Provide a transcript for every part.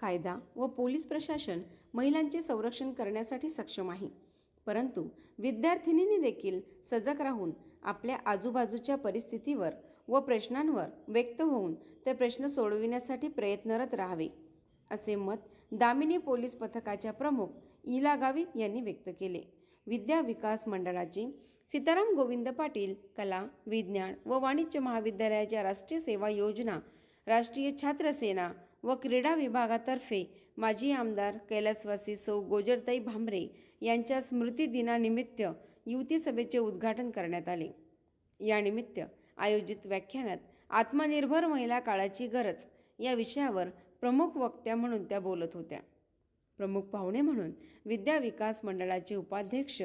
कायदा व पोलीस प्रशासन महिलांचे संरक्षण करण्यासाठी सक्षम आहे. परंतु विद्यार्थिनींनी देखील सजग राहून आपल्या आजूबाजूच्या परिस्थितीवर व प्रश्नांवर व्यक्त होऊन ते प्रश्न सोडविण्यासाठी प्रयत्नरत राहावे असे मत दामिनी पोलीस पथकाच्या प्रमुख इला गावित यांनी व्यक्त केले. विद्या विकास मंडळाचे सीताराम गोविंद पाटील कला विज्ञान व वाणिज्य महाविद्यालयाच्या राष्ट्रीय सेवा योजना राष्ट्रीय छात्र सेना व क्रीडा विभागातर्फे माजी आमदार कैलासवासी सौ गोजरताई भांबरे यांच्या स्मृतिदिनानिमित्त युवती सभेचे उद्घाटन करण्यात आले. यानिमित्त आयोजित व्याख्यानात आत्मनिर्भर महिला काळाची गरज या विषयावर प्रमुख वक्त्या म्हणून त्या बोलत होत्या. प्रमुख पाहुणे म्हणून विद्या विकास मंडळाचे उपाध्यक्ष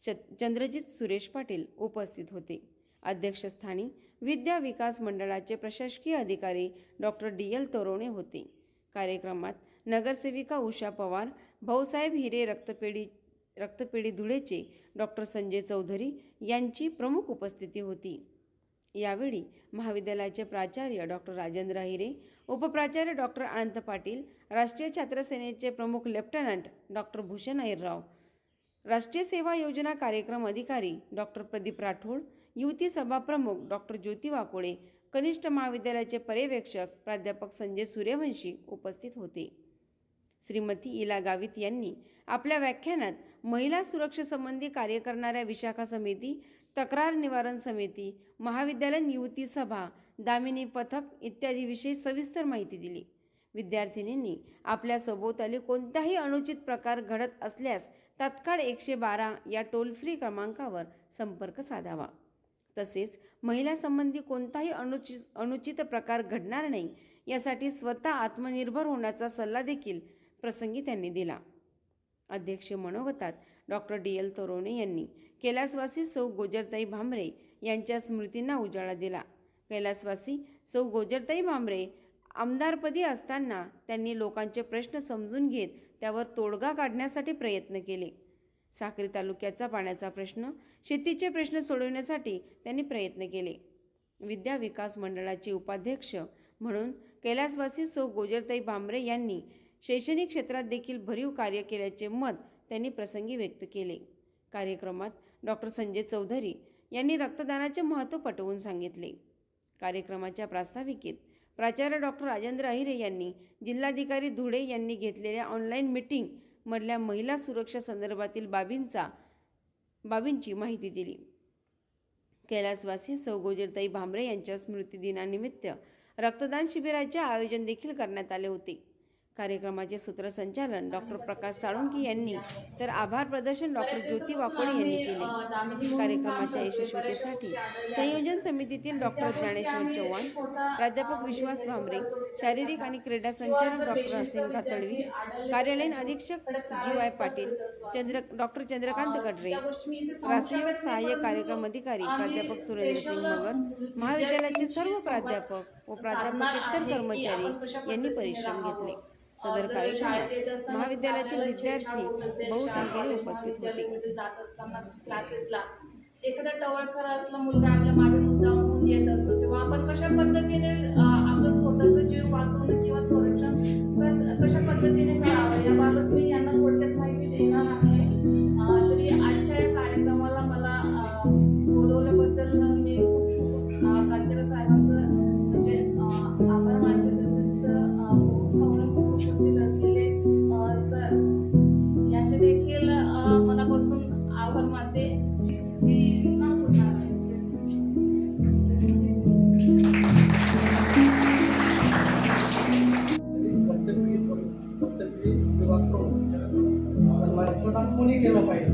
च चंद्रजित सुरेश पाटील उपस्थित होते. अध्यक्षस्थानी विद्या विकास मंडळाचे प्रशासकीय अधिकारी डॉक्टर डी. एल तोरवणे होते. कार्यक्रमात नगरसेविका उषा पवार भाऊसाहेब हिरे रक्तपेढी रक्तपेढी धुळेचे डॉक्टर संजय चौधरी यांची प्रमुख उपस्थिती होती. यावेळी महाविद्यालयाचे प्राचार्य डॉक्टर राजेंद्र हिरे उपप्राचार्य डॉक्टर अनंत पाटील राष्ट्रीय छात्रसेनेचे प्रमुख लेफ्टनंट डॉक्टर भूषण ऐरराव राष्ट्रीय सेवा योजना कार्यक्रम अधिकारी डॉक्टर प्रदीप राठोड युवती सभा प्रमुख डॉक्टर ज्योती वाकोडे कनिष्ठ महाविद्यालयाचे पर्यवेक्षक प्राध्यापक संजय सूर्यवंशी उपस्थित होते. श्रीमती इला गावित यांनी आपल्या व्याख्यानात महिला सुरक्षेसंबंधी कार्य करणाऱ्या विशाखा समिती तक्रार निवारण समिती महाविद्यालयीन युवती सभा दामिनी पथक इत्यादीविषयी सविस्तर माहिती दिली. विद्यार्थिनींनी आपल्या सभोवताली कोणताही अनुचित प्रकार घडत असल्यास तात्काळ एकशे बारा या टोल फ्री क्रमांकावर संपर्क साधावा. तसेच महिलासंबंधी कोणताही अनुचित अनुचित प्रकार घडणार नाही यासाठी स्वतः आत्मनिर्भर होण्याचा सल्ला देखील प्रसंगी त्यांनी दिला. अध्यक्ष मनोगतात डॉक्टर डी. एल. तोरोणे यांनी कैलासवासी सौ गोजरताई भांबरे यांच्या स्मृतींना उजाळा दिला. कैलासवासी सौ गोजरताई भांबरे आमदारपदी असताना त्यांनी लोकांचे प्रश्न समजून घेत त्यावर तोडगा काढण्यासाठी प्रयत्न केले. साक्री तालुक्याचा पाण्याचा प्रश्न शेतीचे प्रश्न सोडवण्यासाठी त्यांनी प्रयत्न केले. विद्या विकास मंडळाचे उपाध्यक्ष म्हणून कैलासवासी सौ गोजरताई भांबरे यांनी शैक्षणिक क्षेत्रात देखील भरीव कार्य केल्याचे मत त्यांनी प्रसंगी व्यक्त केले. कार्यक्रमात डॉक्टर संजय चौधरी यांनी रक्तदानाचे महत्त्व पटवून सांगितले. कार्यक्रमाच्या प्रास्ताविकेत प्राचार्य डॉक्टर राजेंद्र अहिरे यांनी जिल्हाधिकारी धुळे यांनी घेतलेल्या ऑनलाईन मीटिंग मधल्या महिला सुरक्षा संदर्भातील बाबींचा बाबींची माहिती दिली. कैलासवासी सौ भांबरे यांच्या स्मृतिदिनानिमित्त रक्तदान शिबिराचे आयोजन देखील करण्यात आले होते. कार्यक्रमाचे सूत्रसंचालन डॉक्टर प्रकाश साळुंकी यांनी. तर आभार प्रदर्शन डॉक्टर ज्योती वाकोडे यांनी केले. कार्यक्रमाच्या यशस्वीतेसाठी संयोजन समितीतील डॉक्टर ज्ञानेश्वर चव्हाण प्राध्यापक विश्वास भांबरे शारीरिक आणि क्रीडा संचालक डॉक्टर हसीन खातडवी कार्यालयीन अधीक्षक G Y Patil Chandra doctor Chandrakant Gadre रासयोग सहाय्यक कार्यक्रम अधिकारी प्राध्यापक सुरेंद्र सिंग मगर महाविद्यालयाचे सर्व प्राध्यापक व प्राध्यापकेतर कर्मचारी यांनी परिश्रम घेतले. सदर कार्यक्रमास महाविद्यालयातील विद्यार्थी बहुसंख्येने उपस्थित होते. जात असताना क्लासेसला एखादा टवळखर असला मुलगा आपल्या मागे मुद्दा येत असतो तेव्हा आपण कशा पद्धतीने आपलं स्वतःचा जीव वाचवणं किंवा संरक्षण कशा पद्धतीने करावं याबाबत मी रक्तदान कोणी केलं पाहिजे?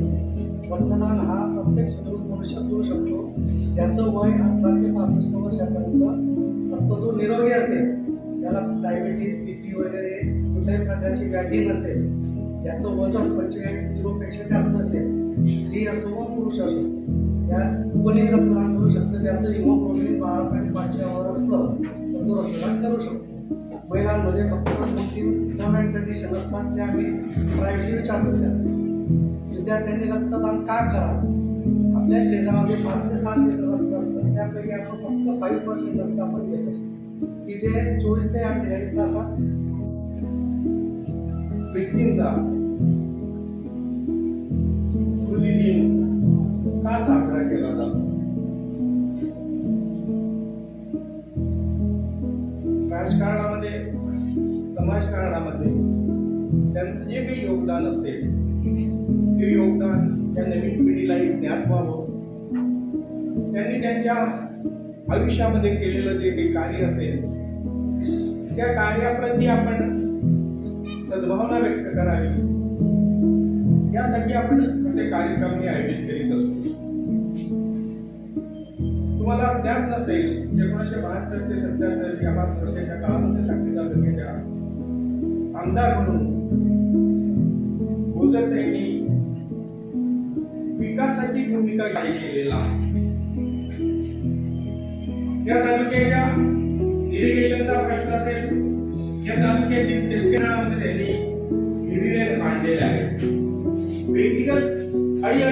रक्तदान हा प्रत्येक सुदृढ मनुष्य करू शकतो. ज्याचं वय अठरा ते पासष्ट वर्षापर्यंत असतो जो निरोगी असेल. त्याला डायबिटीज बी पी वगैरे कुठल्याही प्रकारची व्याधी नसेल. ज्याचं वजन पंचेचाळीस किलोपेक्षा जास्त असेल स्त्री असो व पुरुष असो त्या कोणी रक्तदान करू शकतं. ज्याचं हिमोग्लोबिन बारा पॉईंट पाचच्या वर असलं तर तो रक्तदान करू शकतो. महिलांमध्ये फक्त फिटमेंट कंडिशन असतात ते आम्ही. प्रायव्हेटली विचारतो त्या विद्यार्थ्यांनी रक्तदान का करावं? आपल्या शरीरामध्ये पाच ते सात लिटर रक्त असतं. त्यापैकी आपण फक्त फाईव्ह पर्सेंट रक्त आपण घेत असतो. की जे चोवीस ते अठ्ठेचाळीस तासात व्यक्तींचा स्मृती समाजकारणामध्ये त्यांचं जे काही योगदान असेल ते योगदान त्या नवीन पिढीलाही ज्ञात व्हावं. त्यांनी त्यांच्या आयुष्यामध्ये केलेलं जे काही कार्य असेल त्या कार्याप्रती आपण सद्भावना व्यक्त करावी. यासाठी आपण असे कार्यक्रम हे आयोजित करीत असतो तुम्हाला ज्ञात नसेल एकोणीसशे बहात्तर ते सत्याहत्तर या पाच वर्षाच्या काळामध्ये सांगली त्या आमदार म्हणून बोजर यांनी विकासाची भूमिका जाहीर केलेला आहे. या तालुक्याच्या इरिगेशनचा प्रश्न असेल या तालुक्यातील शेतकऱ्यांमध्ये त्यांनी हिरिरेन मांडलेले आहेत व्यक्तिगत अडी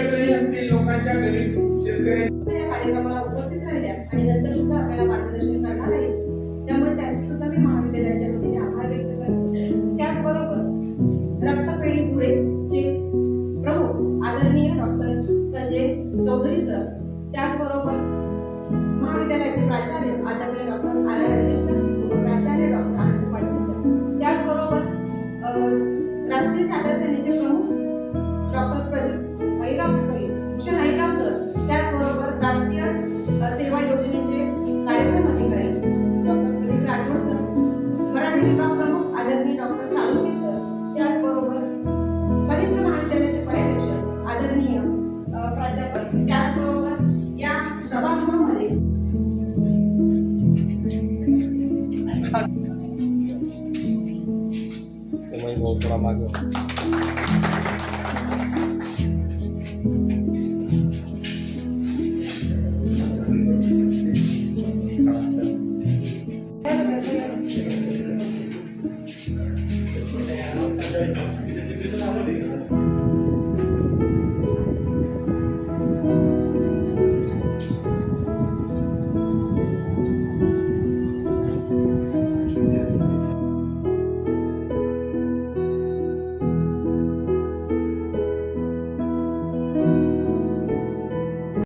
estómago.